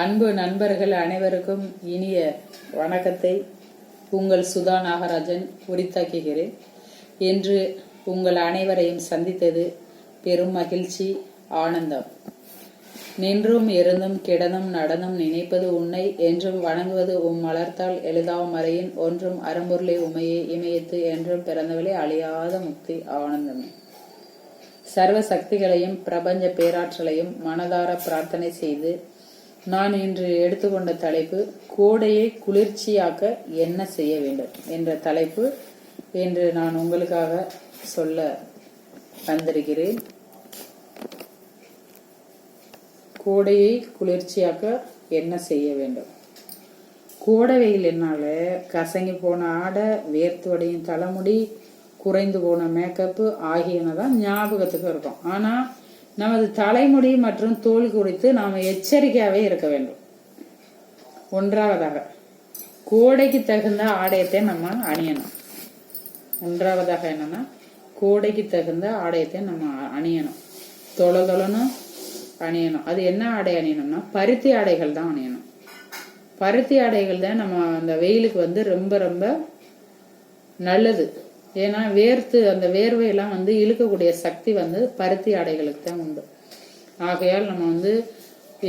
அன்பு நண்பர்கள் அனைவருக்கும் இனிய வணக்கத்தை உங்கள் சுதா நாகராஜன் உரித்தாக்குகிறேன். என்று உங்கள் அனைவரையும் சந்தித்தது பெரும் மகிழ்ச்சி ஆனந்தம். நின்றும் இருந்தும் கிடந்தும் நடந்தும் நினைப்பது உன்னை என்றும் வணங்குவது உம் மலர்த்தால் எழுதாவும் மறையின் ஒன்றும் அறம்பொருளை உமையே இமயத்து என்றும் பிறந்தவளே அழியாத முக்தி ஆனந்தமே. சர்வ சக்திகளையும் பிரபஞ்ச பேராற்றலையும் மனதார பிரார்த்தனை செய்து நான் இன்று எடுத்துக்கொண்ட தலைப்பு கோடையை குளிர்ச்சியாக்க என்ன செய்ய வேண்டும் என்ற தலைப்பு என்று நான் உங்களுக்காக சொல்ல வந்திருக்கிறேன். கோடையை குளிர்ச்சியாக்க என்ன செய்ய வேண்டும்? கோடை வெயில் என்னால கசங்கி போன ஆடை வேர்த்துவடையும் தலைமுடி குறைந்து போன மேக்கப்பு ஆகியன தான் ஞாபகத்துக்கு இருக்கும். ஆனால் நமது தலைமுடி மற்றும் தோல் குறித்து நாம் எச்சரிக்கையாகவே இருக்க வேண்டும். ஒன்றாவதாக கோடைக்கு தகுந்த ஆடையத்தை நம்ம அணியணும். ஒன்றாவதாக என்னன்னா கோடைக்கு தகுந்த ஆடையத்தை நம்ம அணியணும். தொலை தொலைன்னு அணியணும். அது என்ன ஆடை அணியணும்னா பருத்தி ஆடைகள் தான் அணியணும். பருத்தி ஆடைகள் தான் நம்ம அந்த வெயிலுக்கு வந்து ரொம்ப ரொம்ப நல்லது. ஏன்னா வேர்த்து அந்த வேர்வையெல்லாம் வந்து இழுக்கக்கூடிய சக்தி வந்து பருத்தி ஆடைகளுக்கு தான் உண்டு. ஆகையால் நம்ம வந்து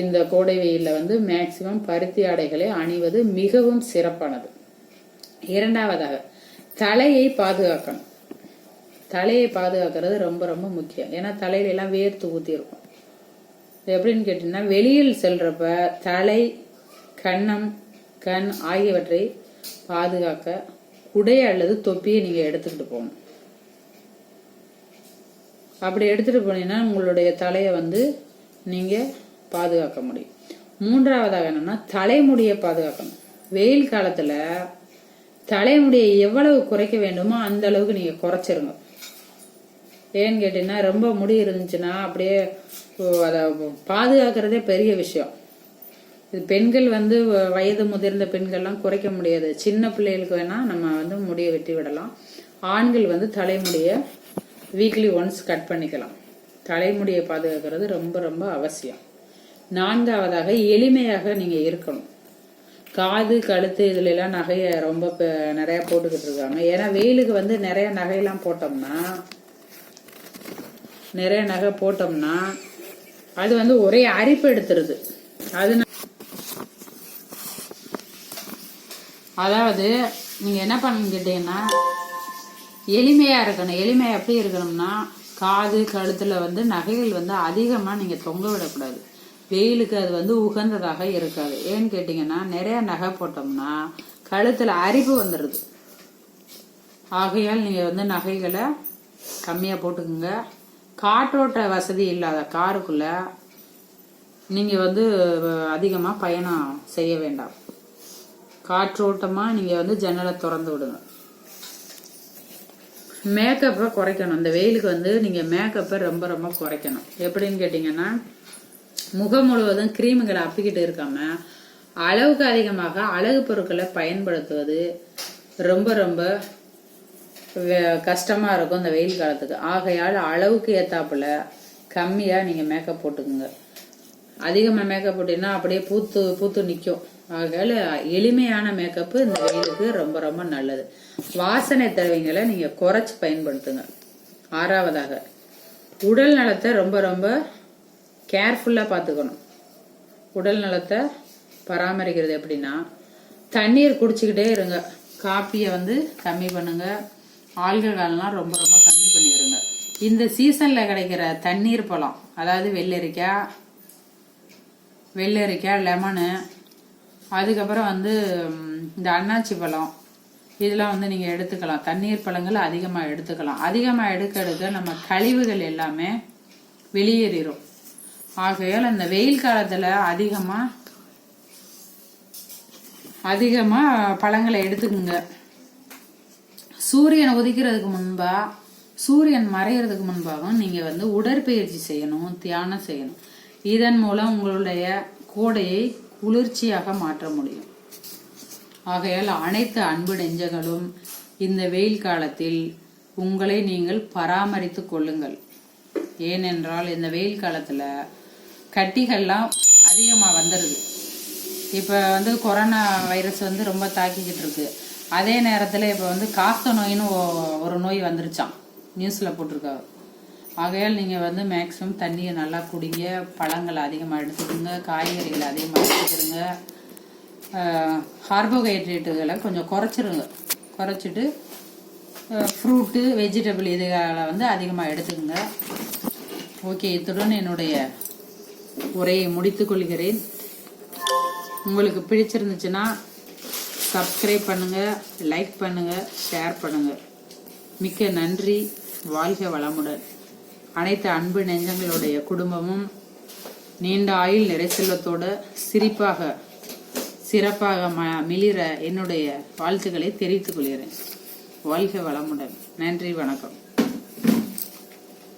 இந்த கோடை வெயிலில் வந்து மேக்சிமம் பருத்தி ஆடைகளை அணிவது மிகவும் சிறப்பானது. இரண்டாவதாக தலையை பாதுகாக்கணும். தலையை பாதுகாக்கிறது ரொம்ப ரொம்ப முக்கியம். ஏன்னா தலையில எல்லாம் வேர்த்து ஊத்தி இருக்கும் எப்படின்னு கேட்டீங்கன்னா வெளியில் செல்றப்ப தலை கன்னம் கண் ஆகியவற்றை பாதுகாக்க குடை அல்லது தொப்பியை நீங்க எடுத்துக்கிட்டு போகணும். அப்படி எடுத்துட்டு போனீங்கன்னா உங்களுடைய தலையை வந்து நீங்க பாதுகாக்க முடியும். மூன்றாவதாக என்னன்னா தலைமுடியை பாதுகாக்கணும். வெயில் காலத்துல தலைமுடியை எவ்வளவு குறைக்க வேண்டுமோ அந்த அளவுக்கு நீங்க குறைச்சிருங்க. ஏன்னு கேட்டீங்கன்னா ரொம்ப முடி இருந்துச்சுன்னா அப்படியே அதை பாதுகாக்கிறதே பெரிய விஷயம். இது பெண்கள் வந்து வயது முதிர்ந்த பெண்கள்லாம் குறைக்க முடியாது. சின்ன பிள்ளைகளுக்கு வேணா நம்ம வந்து முடியை வெட்டி விடலாம். ஆண்கள் வந்து தலைமுடியை வீக்லி ஒன்ஸ் கட் பண்ணிக்கலாம். தலைமுடியை பாதுகாக்கிறது ரொம்ப ரொம்ப அவசியம். நான்காவதாக எளிமையாக நீங்க இருக்கணும். காது கழுத்து இதுல எல்லாம் ரொம்ப நிறைய போட்டுக்கிட்டு இருக்காங்க. ஏன்னா வெயிலுக்கு வந்து நிறைய நகையெல்லாம் போட்டோம்னா நிறைய நகை போட்டோம்னா அது வந்து ஒரே அரிப்பு எடுத்துருது. அது அதாவது நீங்கள் என்ன பண்ணு கேட்டீங்கன்னா எளிமையாக இருக்கணும். எளிமையாக எப்படி இருக்கணும்னா காது கழுத்தில் வந்து நகைகள் வந்து அதிகமாக நீங்கள் தொங்க விடக்கூடாது. வெயிலுக்கு அது வந்து உகந்ததாக இருக்காது. ஏன்னு கேட்டிங்கன்னா நிறையா நகை போட்டோம்னா கழுத்தில் அரிப்பு வந்துடுது ஆகையால் நீங்கள் வந்து நகைகளை கம்மியாக போட்டுக்குங்க. காற்றோட்ட வசதி இல்லாத காருக்குள்ளே நீங்கள் வந்து அதிகமாக பயணம் செய்ய வேண்டாம். காற்றோட்டமாக நீங்கள் வந்து ஜன்னலை திறந்து விடுங்க. மேக்கப்பை குறைக்கணும். இந்த வெயிலுக்கு வந்து நீங்கள் மேக்கப்பை ரொம்ப ரொம்ப குறைக்கணும். எப்படின்னு கேட்டிங்கன்னா முகம் முழுவதும் கிரீமுகளை அப்பிக்கிட்டு இருக்காம அளவுக்கு அதிகமாக அழகு பொருட்களை பயன்படுத்துவது ரொம்ப ரொம்ப கஷ்டமாக இருக்கும் இந்த வெயில் காலத்துக்கு. ஆகையால் அளவுக்கு ஏற்றாப்புல கம்மியாக நீங்கள் மேக்கப் போட்டுக்குங்க. அதிகமாக மேக்கப் போட்டீங்கன்னா அப்படியே பூத்து பூத்து நிற்கும் ஆகையால் எளிமையான மேக்கப்பு இந்த வெயிலுக்கு ரொம்ப ரொம்ப நல்லது. வாசனை தேவைங்களை நீங்க குறைச்சி பயன்படுத்துங்க. ஆறாவதாக உடல் நலத்தை ரொம்ப ரொம்ப கேர்ஃபுல்லா பார்த்துக்கணும். உடல் நலத்தை பராமரிக்கிறது எப்படின்னா தண்ணீர் குடிச்சிக்கிட்டே இருங்க. காப்பியை வந்து கம்மி பண்ணுங்க. ஆல்கஹால்லாம் ரொம்ப ரொம்ப கம்மி பண்ணிடுங்க இந்த சீசன்ல கிடைக்கிற தண்ணீர் பழம் அதாவது வெள்ளரிக்காய் வெள்ளரிக்காய் லெமனு. அதுக்கப்புறம் வந்து இந்த அன்னாச்சி பழம். இதெல்லாம் வந்து நீங்கள் எடுத்துக்கலாம். தண்ணீர் பழங்கள் அதிகமாக எடுத்துக்கலாம். அதிகமாக எடுக்க எடுக்க நம்ம கழிவுகள் எல்லாமே வெளியேறிடும் ஆகையால் இந்த வெயில் காலத்தில் அதிகமாக அதிகமாக பழங்களை எடுத்துக்குங்க. சூரியன் உதிக்கிறதுக்கு முன்பாக சூரியன் மறைகிறதுக்கு முன்பாகவும் நீங்கள் வந்து உடற்பயிற்சி செய்யணும் தியானம் செய்யணும். இதன் மூலம் உங்களுடைய கோடையை குளிர்ச்சியாக மாற்ற முடியும். ஆகையால் அனைத்து அன்பு நெஞ்சங்களும் இந்த வெயில் காலத்தில் உங்களை நீங்கள் பராமரித்து கொள்ளுங்கள். ஏனென்றால் இந்த வெயில் காலத்தில் கட்டிகள்லாம் அதிகமாக வந்துடுது இப்போ வந்து கொரோனா வைரஸ் வந்து ரொம்ப தாக்கிக்கிட்டு இருக்கு. அதே நேரத்தில் இப்போ வந்து காச நோயின்னு ஒரு நோய் வந்துருச்சான் நியூஸில் போட்டிருக்காரு ஆகையால் நீங்கள் வந்து மேக்ஸிமம் தண்ணியை நல்லா குடிங்க. பழங்களை அதிகமாக எடுத்துக்கோங்க. காய்கறிகளை அதிகமாக எடுத்துக்கிறங்க கார்போஹைட்ரேட்டுகளை கொஞ்சம் குறைச்சிருங்க. குறைச்சிட்டு ஃப்ரூட்டு வெஜிடபிள் இதுகளை வந்து அதிகமாக எடுத்துக்கோங்க. ஓகே இத்துடன் என்னுடைய உரையை முடித்துக்கொள்கிறேன் உங்களுக்கு பிடிச்சிருந்துச்சுன்னா சப்ஸ்கிரைப் பண்ணுங்கள் லைக் பண்ணுங்கள் ஷேர் பண்ணுங்கள் மிக்க நன்றி. வாழ்க வளமுடன். அனைத்து அன்பு நெஞ்சங்களுடைய குடும்பமும் நீண்ட ஆயுள் நிறை சிரிப்பாக சிறப்பாக ம மிளிர என்னுடைய வாழ்த்துக்களை தெரிவித்துக் கொள்கிறேன். வாழ்க வளமுடன். நன்றி வணக்கம்.